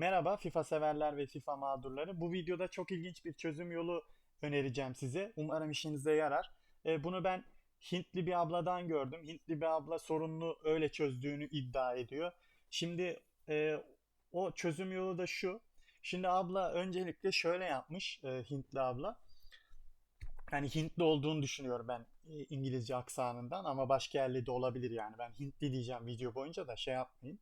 Merhaba FIFA severler ve FIFA mağdurları. Bu videoda çok ilginç bir çözüm yolu önereceğim size. Umarım işinize yarar. E, bunu ben Hintli bir abladan gördüm. Hintli bir abla sorununu öyle çözdüğünü iddia ediyor. Şimdi e, o çözüm yolu da şu. Şimdi abla öncelikle şöyle yapmış e, Hintli abla. Yani Hintli olduğunu düşünüyorum ben e, İngilizce aksanından ama başka yerli de olabilir yani. Ben Hintli diyeceğim video boyunca da şey yapmayın.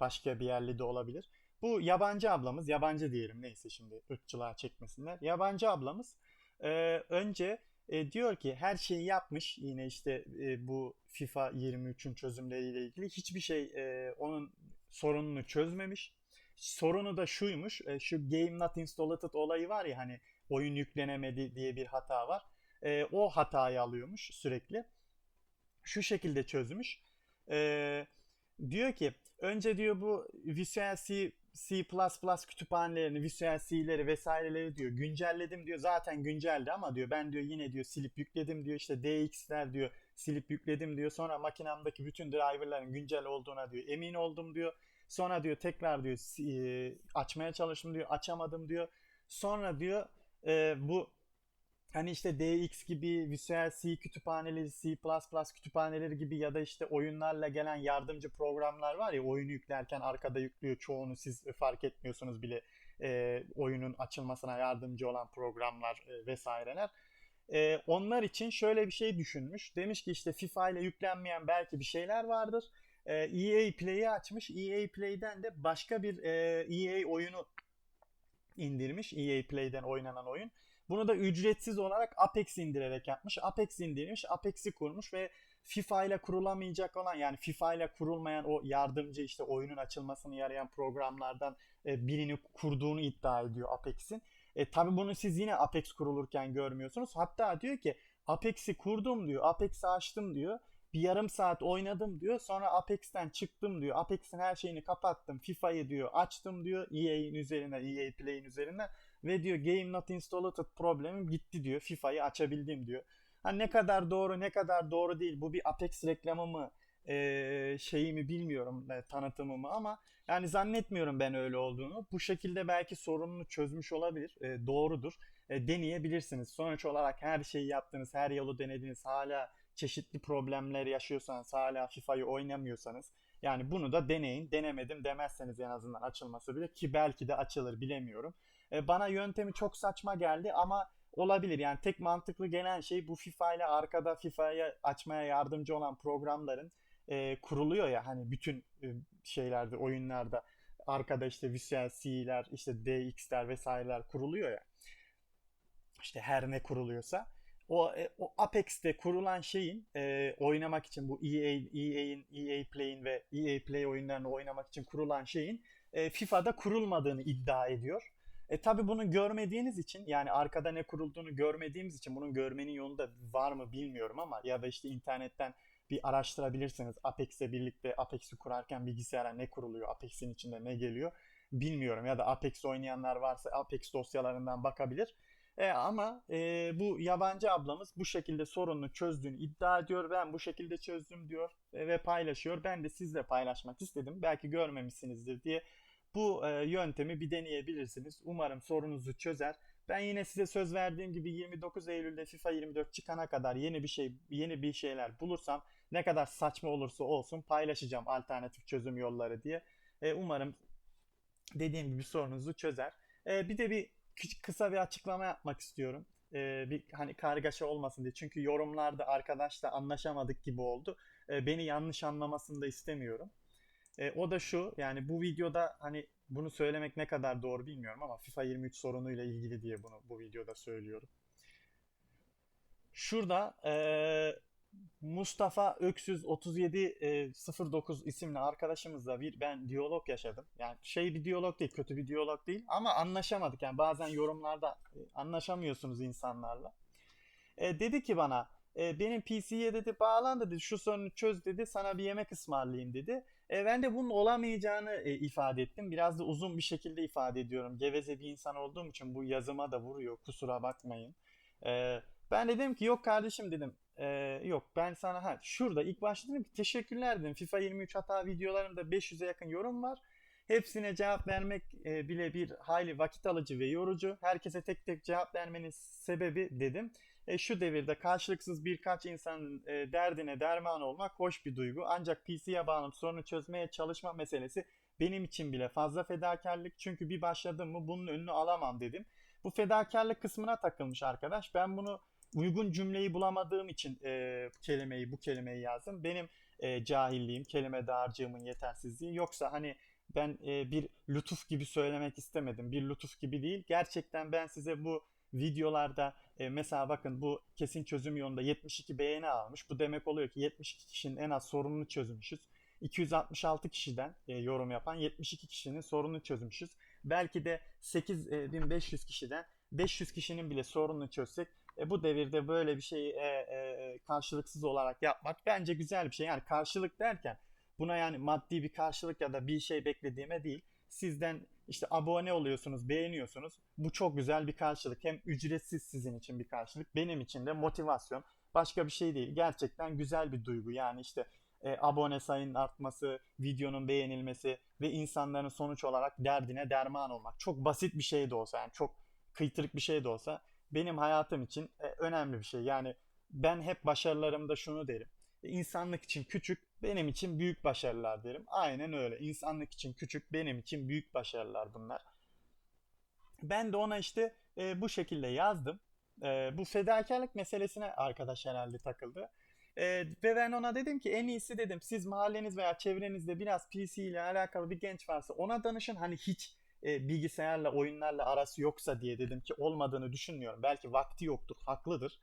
Başka bir yerli de olabilir. Bu yabancı ablamız, yabancı diyelim neyse şimdi ırkçılığa çekmesinler. Yabancı ablamız e, önce e, diyor ki her şeyi yapmış yine işte e, bu FIFA 23'ün çözümleriyle ilgili hiçbir şey e, onun sorununu çözmemiş. Sorunu da şuymuş, e, şu game not installed olayı var ya hani oyun yüklenemedi diye bir hata var. E, o hatayı alıyormuş sürekli. Şu şekilde çözmüş. E, diyor ki önce diyor bu Visual C, kütüphanelerini, Visual C'leri vesaireleri diyor güncelledim diyor. Zaten günceldi ama diyor ben diyor yine diyor silip yükledim diyor. İşte DX'ler diyor silip yükledim diyor. Sonra makinamdaki bütün driverların güncel olduğuna diyor emin oldum diyor. Sonra diyor tekrar diyor e, açmaya çalıştım diyor açamadım diyor. Sonra diyor e, bu hani işte DX gibi Visual C kütüphaneleri, C++ kütüphaneleri gibi ya da işte oyunlarla gelen yardımcı programlar var ya oyunu yüklerken arkada yüklüyor çoğunu siz fark etmiyorsunuz bile e, oyunun açılmasına yardımcı olan programlar e, vesaireler. E, onlar için şöyle bir şey düşünmüş. Demiş ki işte FIFA ile yüklenmeyen belki bir şeyler vardır. E, EA Play'i açmış. EA Play'den de başka bir e, EA oyunu indirmiş. EA Play'den oynanan oyun. Bunu da ücretsiz olarak Apex indirerek yapmış. Apex indirmiş, Apex'i kurmuş ve FIFA ile kurulamayacak olan yani FIFA ile kurulmayan o yardımcı işte oyunun açılmasını yarayan programlardan e, birini kurduğunu iddia ediyor Apex'in. E, tabi bunu siz yine Apex kurulurken görmüyorsunuz. Hatta diyor ki Apex'i kurdum diyor, Apex'i açtım diyor. Bir yarım saat oynadım diyor. Sonra Apex'ten çıktım diyor. Apex'in her şeyini kapattım. FIFA'yı diyor açtım diyor. EA'in üzerine, EA Play'in üzerine ve diyor game not installed problemim gitti diyor. FIFA'yı açabildim diyor. Ha ne kadar doğru ne kadar doğru değil. Bu bir Apex reklamı mı e, şeyi mi bilmiyorum e, tanıtımı mı ama yani zannetmiyorum ben öyle olduğunu. Bu şekilde belki sorununu çözmüş olabilir. E, doğrudur. E, deneyebilirsiniz. Sonuç olarak her şeyi yaptınız, her yolu denediniz. Hala çeşitli problemler yaşıyorsanız, hala FIFA'yı oynamıyorsanız yani bunu da deneyin. Denemedim demezseniz en azından açılması bile ki belki de açılır bilemiyorum. E, bana yöntemi çok saçma geldi ama olabilir. Yani tek mantıklı gelen şey bu FIFA ile arkada FIFA'yı açmaya yardımcı olan programların e, kuruluyor ya hani bütün e, şeylerde oyunlarda arkada işte Visual C'ler işte DX'ler vesaireler kuruluyor ya. İşte her ne kuruluyorsa o, e, o Apex'te kurulan şeyin e, oynamak için bu EA EA'in EA Play'in ve EA Play oyunlarını oynamak için kurulan şeyin e, FIFA'da kurulmadığını iddia ediyor. E tabi bunu görmediğiniz için yani arkada ne kurulduğunu görmediğimiz için bunun görmenin yolu da var mı bilmiyorum ama ya da işte internetten bir araştırabilirsiniz. Apex'le birlikte Apex'i kurarken bilgisayara ne kuruluyor, Apex'in içinde ne geliyor bilmiyorum. Ya da Apex oynayanlar varsa Apex dosyalarından bakabilir. E, ama e, bu yabancı ablamız bu şekilde sorununu çözdüğünü iddia ediyor. Ben bu şekilde çözdüm diyor e, ve paylaşıyor. Ben de sizle paylaşmak istedim. Belki görmemişsinizdir diye bu e, yöntemi bir deneyebilirsiniz. Umarım sorunuzu çözer. Ben yine size söz verdiğim gibi 29 Eylül'de FIFA 24 çıkana kadar yeni bir şey yeni bir şeyler bulursam ne kadar saçma olursa olsun paylaşacağım alternatif çözüm yolları diye. E, umarım dediğim gibi sorunuzu çözer. E, bir de bir kısa bir açıklama yapmak istiyorum. E, bir hani kargaşa olmasın diye. Çünkü yorumlarda arkadaşla anlaşamadık gibi oldu. E, beni yanlış anlamasını da istemiyorum. E, o da şu yani bu videoda hani bunu söylemek ne kadar doğru bilmiyorum ama FIFA 23 sorunuyla ilgili diye bunu bu videoda söylüyorum. Şurada e, Mustafa Öksüz 3709 isimli arkadaşımızla bir ben diyalog yaşadım. Yani şey bir diyalog değil, kötü bir diyalog değil ama anlaşamadık. Yani bazen yorumlarda e, anlaşamıyorsunuz insanlarla. E, dedi ki bana e, benim PC'ye dedi bağlan dedi şu sorunu çöz dedi sana bir yemek ısmarlayayım dedi. E, ben de bunun olamayacağını e, ifade ettim. Biraz da uzun bir şekilde ifade ediyorum. Geveze bir insan olduğum için bu yazıma da vuruyor kusura bakmayın. E, ben dedim ki yok kardeşim dedim. E, yok ben sana ha şurada ilk başta dedim ki teşekkürler dedim. FIFA 23 hata videolarımda 500'e yakın yorum var. Hepsine cevap vermek e, bile bir hayli vakit alıcı ve yorucu. Herkese tek tek cevap vermenin sebebi dedim. E, şu devirde karşılıksız birkaç insanın e, derdine derman olmak hoş bir duygu. Ancak PC'ye bağlanıp sorunu çözmeye çalışma meselesi benim için bile fazla fedakarlık. Çünkü bir başladım mı bunun önünü alamam dedim. Bu fedakarlık kısmına takılmış arkadaş. Ben bunu uygun cümleyi bulamadığım için e, kelimeyi bu kelimeyi yazdım. Benim e, cahilliğim, kelime dağarcığımın yetersizliği. Yoksa hani ben e, bir lütuf gibi söylemek istemedim. Bir lütuf gibi değil. Gerçekten ben size bu videolarda e, mesela bakın bu kesin çözüm yolunda 72 beğeni almış. Bu demek oluyor ki 72 kişinin en az sorununu çözmüşüz. 266 kişiden e, yorum yapan 72 kişinin sorununu çözmüşüz. Belki de 8500 kişiden 500 kişinin bile sorununu çözsek e, bu devirde böyle bir şeyi e, e, karşılıksız olarak yapmak bence güzel bir şey. Yani karşılık derken buna yani maddi bir karşılık ya da bir şey beklediğime değil. Sizden işte abone oluyorsunuz, beğeniyorsunuz. Bu çok güzel bir karşılık. Hem ücretsiz sizin için bir karşılık, benim için de motivasyon. Başka bir şey değil. Gerçekten güzel bir duygu. Yani işte e, abone sayının artması, videonun beğenilmesi ve insanların sonuç olarak derdine derman olmak. Çok basit bir şey de olsa yani çok kıytırık bir şey de olsa benim hayatım için e, önemli bir şey. Yani ben hep başarılarımda şunu derim. E, İnsanlık için küçük, benim için büyük başarılar derim. Aynen öyle. İnsanlık için küçük, benim için büyük başarılar bunlar. Ben de ona işte e, bu şekilde yazdım. E, bu fedakarlık meselesine arkadaş herhalde takıldı. E, ve ben ona dedim ki en iyisi dedim siz mahalleniz veya çevrenizde biraz PC ile alakalı bir genç varsa ona danışın. Hani hiç e, bilgisayarla oyunlarla arası yoksa diye dedim ki olmadığını düşünmüyorum. Belki vakti yoktur, haklıdır.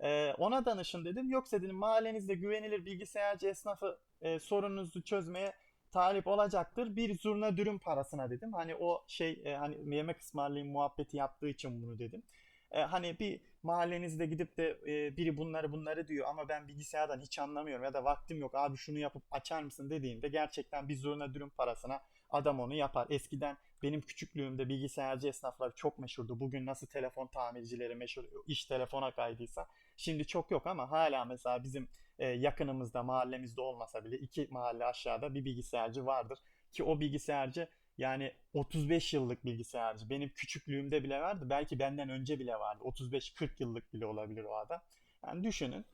E, ona danışın dedim. Yoksa dedim mahallenizde güvenilir bilgisayarcı esnafı e, sorununuzu çözmeye talip olacaktır. Bir zurna dürüm parasına dedim. Hani o şey e, hani yemek ısmarlayayım muhabbeti yaptığı için bunu dedim. E, hani bir mahallenizde gidip de e, biri bunları bunları diyor ama ben bilgisayardan hiç anlamıyorum ya da vaktim yok abi şunu yapıp açar mısın dediğinde gerçekten bir zurna dürüm parasına adam onu yapar. Eskiden benim küçüklüğümde bilgisayarcı esnaflar çok meşhurdu. Bugün nasıl telefon tamircileri meşhur, iş telefona kaydıysa. Şimdi çok yok ama hala mesela bizim e, yakınımızda, mahallemizde olmasa bile iki mahalle aşağıda bir bilgisayarcı vardır. Ki o bilgisayarcı yani 35 yıllık bilgisayarcı. Benim küçüklüğümde bile vardı. Belki benden önce bile vardı. 35-40 yıllık bile olabilir o adam. Yani düşünün.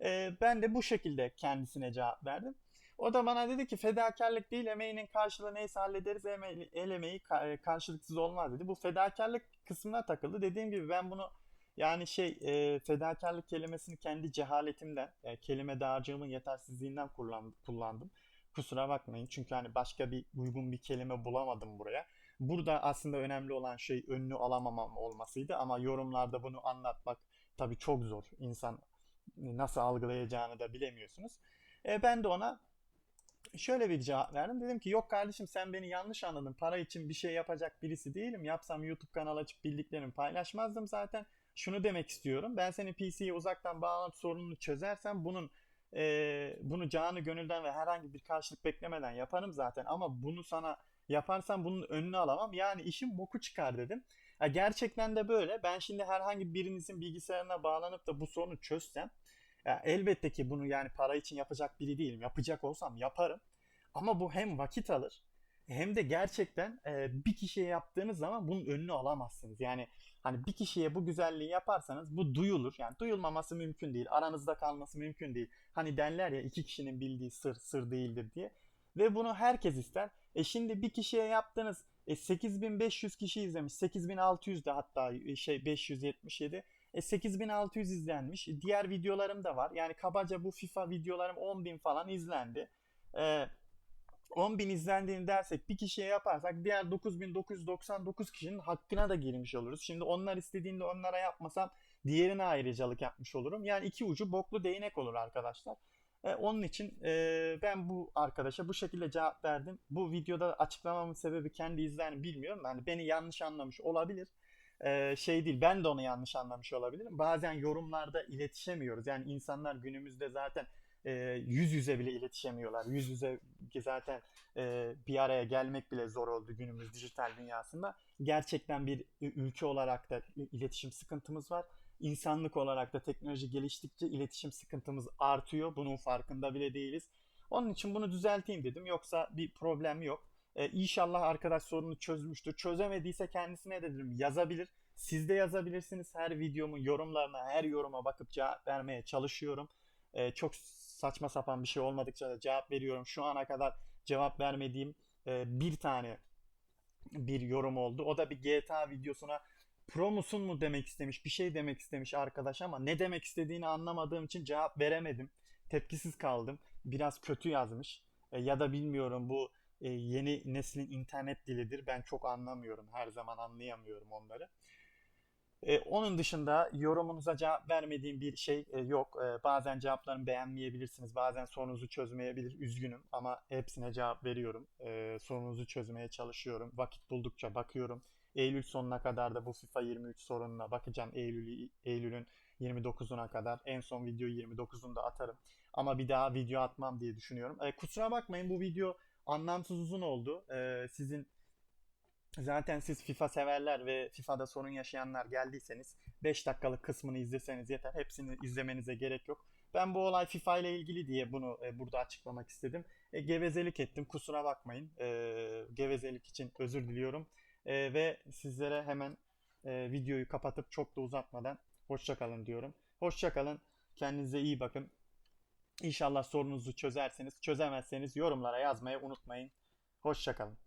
E, ben de bu şekilde kendisine cevap verdim. O da bana dedi ki fedakarlık değil emeğinin karşılığı neyse hallederiz el emeği karşılıksız olmaz dedi. Bu fedakarlık kısmına takıldı. Dediğim gibi ben bunu yani şey e, fedakarlık kelimesini kendi cehaletimden, e, kelime dağarcığımın yetersizliğinden kullandım. Kusura bakmayın çünkü hani başka bir uygun bir kelime bulamadım buraya. Burada aslında önemli olan şey önünü alamamam olmasıydı ama yorumlarda bunu anlatmak tabii çok zor. İnsan nasıl algılayacağını da bilemiyorsunuz. E, ben de ona şöyle bir cevap verdim. Dedim ki yok kardeşim sen beni yanlış anladın. Para için bir şey yapacak birisi değilim. Yapsam YouTube kanal açıp bildiklerimi paylaşmazdım zaten. Şunu demek istiyorum. Ben senin PC'ye uzaktan bağlanıp sorununu çözersem bunun e, bunu canı gönülden ve herhangi bir karşılık beklemeden yaparım zaten. Ama bunu sana yaparsam bunun önünü alamam. Yani işim boku çıkar dedim. Ya gerçekten de böyle. Ben şimdi herhangi birinizin bilgisayarına bağlanıp da bu sorunu çözsem ya elbette ki bunu yani para için yapacak biri değilim. Yapacak olsam yaparım. Ama bu hem vakit alır hem de gerçekten e, bir kişiye yaptığınız zaman bunun önünü alamazsınız. Yani hani bir kişiye bu güzelliği yaparsanız bu duyulur. Yani duyulmaması mümkün değil. Aranızda kalması mümkün değil. Hani derler ya iki kişinin bildiği sır sır değildir diye. Ve bunu herkes ister. E şimdi bir kişiye yaptığınız e 8500 kişi izlemiş. 8600 de hatta şey 577. E 8600 izlenmiş. Diğer videolarım da var. Yani kabaca bu FIFA videolarım 10.000 falan izlendi. E, 10.000 izlendiğini dersek bir kişiye yaparsak diğer 9999 kişinin hakkına da girmiş oluruz. Şimdi onlar istediğinde onlara yapmasam diğerine ayrıcalık yapmış olurum. Yani iki ucu boklu değnek olur arkadaşlar. E, onun için e, ben bu arkadaşa bu şekilde cevap verdim. Bu videoda açıklamamın sebebi kendi izlerini bilmiyorum. Yani beni yanlış anlamış olabilir. E, şey değil ben de onu yanlış anlamış olabilirim. Bazen yorumlarda iletişemiyoruz. Yani insanlar günümüzde zaten e, yüz yüze bile iletişemiyorlar. Yüz yüze zaten e, bir araya gelmek bile zor oldu günümüz dijital dünyasında. Gerçekten bir ülke olarak da iletişim sıkıntımız var. İnsanlık olarak da teknoloji geliştikçe iletişim sıkıntımız artıyor. Bunun farkında bile değiliz. Onun için bunu düzelteyim dedim. Yoksa bir problem yok. E, inşallah arkadaş sorunu çözmüştür. Çözemediyse kendisine de dedim yazabilir. Siz de yazabilirsiniz. Her videomun yorumlarına, her yoruma bakıp cevap vermeye çalışıyorum. E, çok saçma sapan bir şey olmadıkça da cevap veriyorum. Şu ana kadar cevap vermediğim e, bir tane bir yorum oldu. O da bir GTA videosuna pro musun mu demek istemiş, bir şey demek istemiş arkadaş ama ne demek istediğini anlamadığım için cevap veremedim. Tepkisiz kaldım. Biraz kötü yazmış. E, ya da bilmiyorum bu e, yeni neslin internet dilidir. Ben çok anlamıyorum. Her zaman anlayamıyorum onları. E, onun dışında yorumunuza cevap vermediğim bir şey e, yok. E, bazen cevaplarımı beğenmeyebilirsiniz. Bazen sorunuzu çözmeyebilir. Üzgünüm ama hepsine cevap veriyorum. E, sorunuzu çözmeye çalışıyorum. Vakit buldukça bakıyorum. Eylül sonuna kadar da bu FIFA 23 sorununa bakacağım. Eylül Eylül'ün 29'una kadar. En son videoyu 29'unda atarım. Ama bir daha video atmam diye düşünüyorum. E, kusura bakmayın bu video anlamsız uzun oldu. E, sizin Zaten siz FIFA severler ve FIFA'da sorun yaşayanlar geldiyseniz 5 dakikalık kısmını izleseniz yeter. Hepsini izlemenize gerek yok. Ben bu olay FIFA ile ilgili diye bunu e, burada açıklamak istedim. E, gevezelik ettim. Kusura bakmayın. E, gevezelik için özür diliyorum. E, ve sizlere hemen e, videoyu kapatıp çok da uzatmadan hoşçakalın diyorum. Hoşçakalın. Kendinize iyi bakın. İnşallah sorununuzu çözerseniz, çözemezseniz yorumlara yazmayı unutmayın. Hoşçakalın.